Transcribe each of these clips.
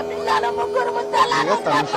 పిల్లలు ముగ్గురు ముద్దలు ఇదిగో తనుష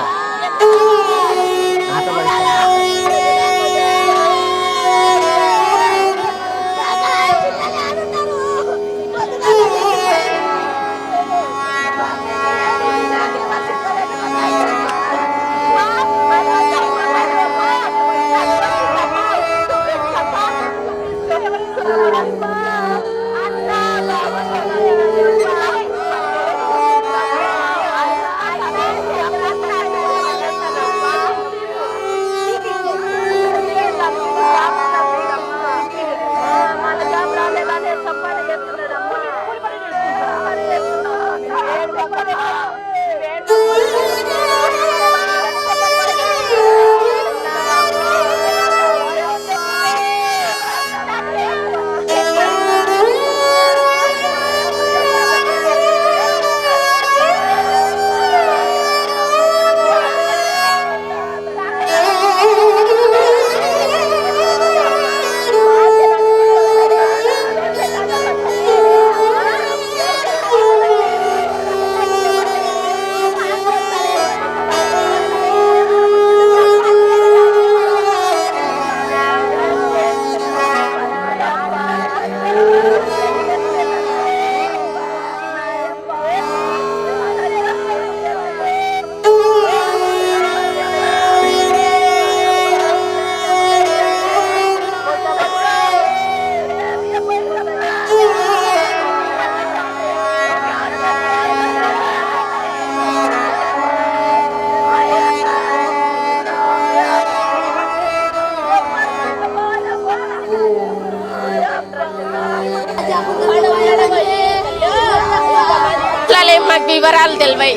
మాకు వివరాలు తెలివాయి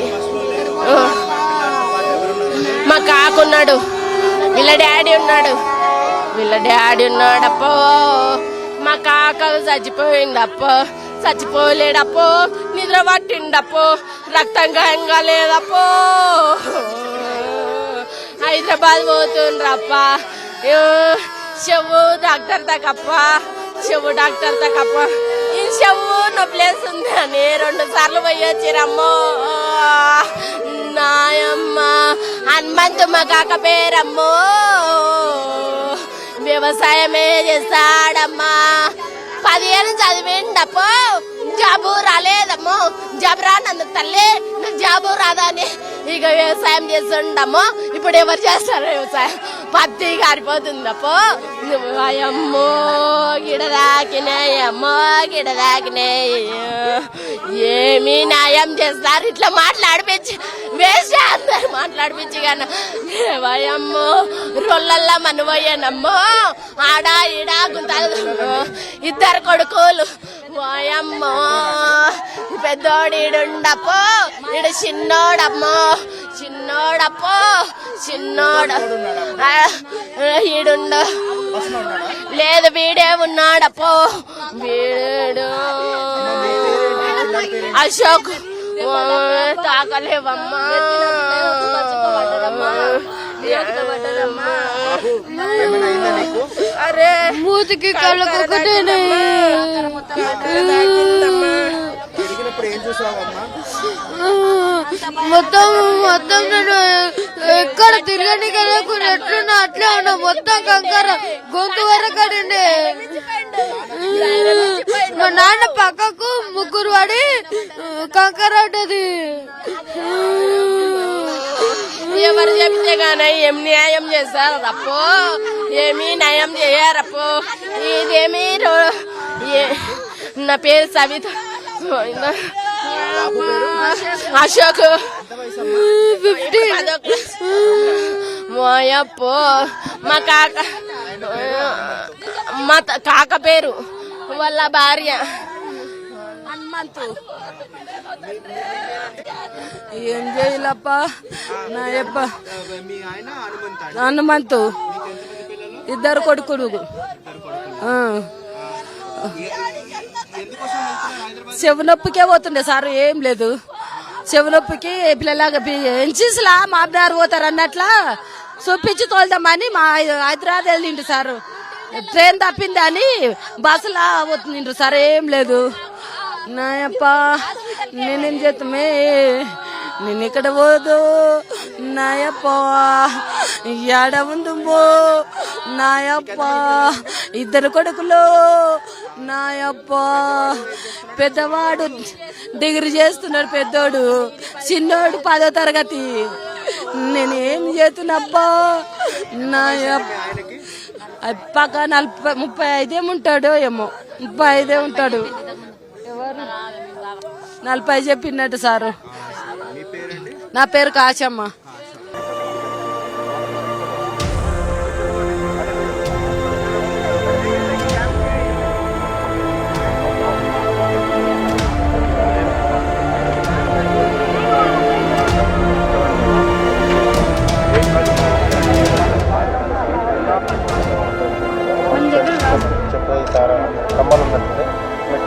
మా కాకున్నాడు. వీళ్ళ డాడీ ఉన్నాడు. వీళ్ళ డాడీ ఉన్నాడప్పో. మా కాక చచ్చిపోయిందప్పో. చచ్చిపోలేడప్పో. నిద్ర పట్టిండప్పో రక్తం గాయంగా లేదప్పో. హైదరాబాద్ పోతుండ్రప్ప. చెవు డాక్టర్ తగ్గప్ప చెవు డాక్టర్ తగ్గప్ప చెవు ప్లేస్ ఉంది అని రెండు సార్లు పోయి వచ్చిరమ్మో నాయమ్మ హనుమంతుమ్మ కాక పేరమ్మో వ్యవసాయమే చేస్తాడమ్మా. పదిహేను చదివిండప్పో జాబు రాలేదమ్మో. జాబు రానందుకు తల్లి నాకు జాబు రాదని ఇక వ్యవసాయం చేస్తుండమ్మో. ఇప్పుడు ఎవరు చేస్తారు వ్యవసాయం? పత్తి కారిపోతుందప్పో అమ్మో గిడ గిడదాకినాయి ఏమి న్యాయం చేస్తారు? ఇట్లా మాట్లాడిపించి వేస్ట్ అందరు మాట్లాడిపించి కానీ వయమ్మో రొల్లల్లా మన ఆడా ఆడ ఈడ గుంతలు ఇద్దరు కొడుకులు. వాయమ్మో పెద్దోడు ఈడుండపో. ఈడు చిన్నోడమ్మో. చిన్నోడప్పో చిన్నోడు. ఆ, ఈడుండు. లేదు వీడే ఉన్నాడప్పో. వీడు అశోక్ తాకలేవమ్మా. అరే మూతికి కళ్ళకు ఏం చూసావమ్మా? మొత్తం మొత్తం నేను ఎక్కడ తిరగని కదకుండా ఎట్లున్నా అట్లే ఉన్నా. మొత్తం కంకర గొంతు వరకు మా నాన్న పక్కకు ముగ్గురు పడి కంకర ఉంటది ఎవరు చెప్తే గానీ ఏం న్యాయం చేస్తారు రప్పో? ఏమీ న్యాయం చేయరప్పో ఇదేమీ నా పేరు సవిత. అశోక్. ఫిఫ్టీ మోయప్పో మా కాక. మా కాక పేరు. వాళ్ళ భార్య. హనుమంతు. ఏం చేయాలప్ప? నా యప్ప హనుమంత. ఇద్దరు కొడుకులు. చెవు నొప్పికే పోతుండే సార్ ఏం లేదు. చెవు నొప్పికి పిల్లలాగా ఎంచిస్లా మా అబ్బారు పోతారు అన్నట్లా చూపించి తోలుదామని మా హైదరాబాద్ వెళ్ళిండు సారు. ట్రైన్ తప్పింది అని బస్సులా పోతుండ్రు సార్ ఏం లేదు. నాయప్ప నేనేం చేస్తామే నేను ఇక్కడ పోదు? నాయప్ప ఎడ ఉందుమో నాయప్ప ఇద్దరు కొడుకులు. నాయప్ప పెద్దవాడు డిగ్రీ చేస్తున్నాడు పెద్దోడు. చిన్నోడు పదో తరగతి. నేను ఏం చేస్తున్నబ్బా నాయప్ప పక్క నలభై ముప్పై ఐదే ఉంటాడు ఏమో. ముప్పై ఐదే ఉంటాడు. ఎవరు? నలభై చెప్పినట్టు సారు. నా పేరు కాశమ్మ.